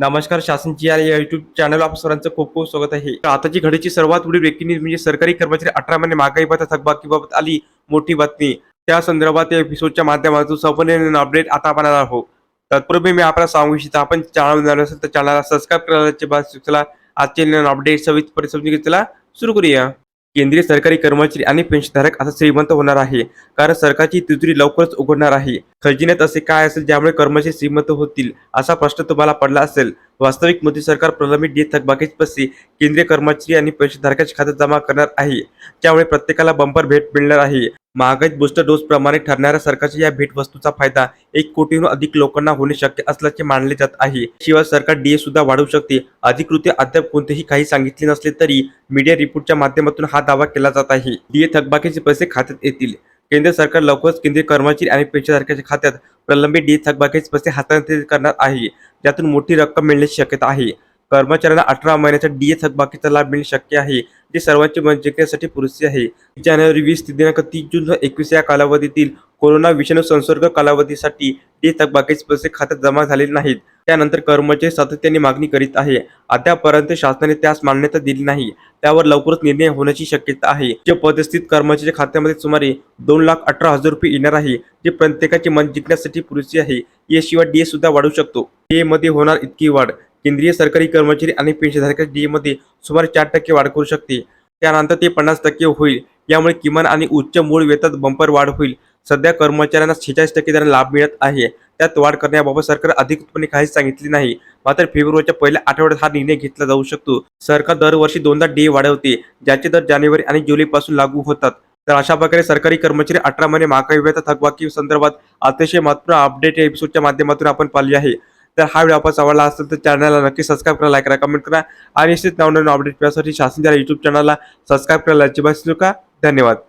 नमस्कार शासनची या YouTube channel आप सरांचं खूप खूप स्वागत आहे. आताची घडीची सर्वात पुढील ब्रेकिंग म्हणजे सरकारी कर्मचारी अठरा महिने महागाई भत्ता थकबाकीबाबत आली मोठी बातमी. त्या संदर्भात या एपिसोडच्या माध्यमातून संपूर्ण अपडेट आता आपण आहोत. तत्पूर्वी मी आपल्याला सांगू इच्छितो आपण चॅनल असेल तर चॅनलला सबस्क्राईब करायचे बस चला आजचे अपडेट सविस्तर समजून घेतला सुरू करूया. केंद्रीय सरकारी कर्मचारी आणि पेन्शनधारक आता श्रीमंत होणार आहे. कारण सरकारची तिजोरी लवकरच उघडणार आहे. खजिन्यात असे काय असेल ज्यामुळे कर्मचारी श्रीमंत होतील असा प्रश्न तुम्हाला पडला असेल? वास्तविक मोदी सरकार प्रलंबित डी थकबाकीचे पैसे केंद्रीय कर्मचारी आणि पेन्शनधारकाच्या खात्यात जमा करणार आहे. त्यामुळे प्रत्येकाला बंपर भेट मिळणार आहे. महागाईत बूस्टर डोस प्रमाणे ठरणाऱ्या सरकारच्या या भेटवस्तूचा फायदा एक कोटीहून अधिक लोकांना होणे शक्य असल्याचे मानले जात आहे. शिवाय सरकार डीए सुद्धा वाढवू शकते. अधिकृत अद्याप कोणतेही काही सांगितले नसले तरी मीडिया रिपोर्टच्या माध्यमातून हा दावा केला जात आहे. डीए थकबाकीचे पैसे खात्यात येतील. केंद्र सरकार लवकरच केंद्रीय कर्मचारी आणि पेन्शनधारकाच्या खात्यात प्रलंबित डी थकबाकीचे पैसे हस्तांतरित करणार आहे. ज्यातून मोठी रक्कम मिळण्याची शक्यता आहे. कर्मचाऱ्यांना अठरा महिन्याचा डी ए थकबाकीचा लाभ मिळणे शक्य आहे. जे सर्वांचे मन जिंकण्यासाठी पुरेसे आहे. जानेवारी वीस ते दिनांक तीस जून एकवीस या कालावधीतील कोरोना विषाणू संसर्ग कालावधीसाठी ते थकबाकीचे पैसे खात्यात जमा झालेले नाहीत. त्यानंतर कर्मचारी सातत्याने मागणी करीत आहे. आतापर्यंत शासनाने त्यास मान्यता दिली नाही. त्यावर लवकरच निर्णय होण्याची शक्यता आहे. जे पदस्थित कर्मचारी खात्यामध्ये सुमारे दोन लाख अठरा हजार रुपये येणार आहे. जे प्रत्येकाचे मन जिंकण्यासाठी पुरेसे आहे. याशिवाय डीए सुद्धा वाढू शकतो. डीए मध्ये होणार इतकी वाढ. केंद्रीय सरकारी कर्मचारी आणि पेन्शनधारक डीए मध्ये सुमारे चार टक्के वाढ करू शकते. त्यानंतर ते पन्नास टक्के होईल. यामुळे किमान आणि उच्च मूळ वेतन बंपर वाढ होईल. सध्या कर्मचाऱ्यांना शेहेचाळीस टक्के दराने लाभ मिळत आहे त्यात वाढ करण्याबाबत सरकार अधिकृतपणे काहीच सांगितले नाही. मात्र फेब्रुवारीच्या पहिल्या आठवड्यात हा निर्णय घेतला जाऊ शकतो. सरकार दरवर्षी दोनदा डे वाढवते ज्याचे दर जानेवारी आणि जुलैपासून लागू होतात. तर अशा प्रकारे सरकारी कर्मचारी अठरा महिने महागाई वेतन थकबाकी संदर्भात अतिशय महत्त्वपूर्ण अपडेट एपिसोडच्या माध्यमातून आपण पाहिली आहे. तर हा व्हिडिओ आपण आवडला असेल तर चॅनलला नक्की सबस्क्राईब करा लाईक करा कमेंट करा. आणि निश्चित नवनवीन अपडेट मिळण्यासाठी शासनाच्या युट्यूब चॅनलला सबस्क्राईब करायला अजिबात का नका. धन्यवाद.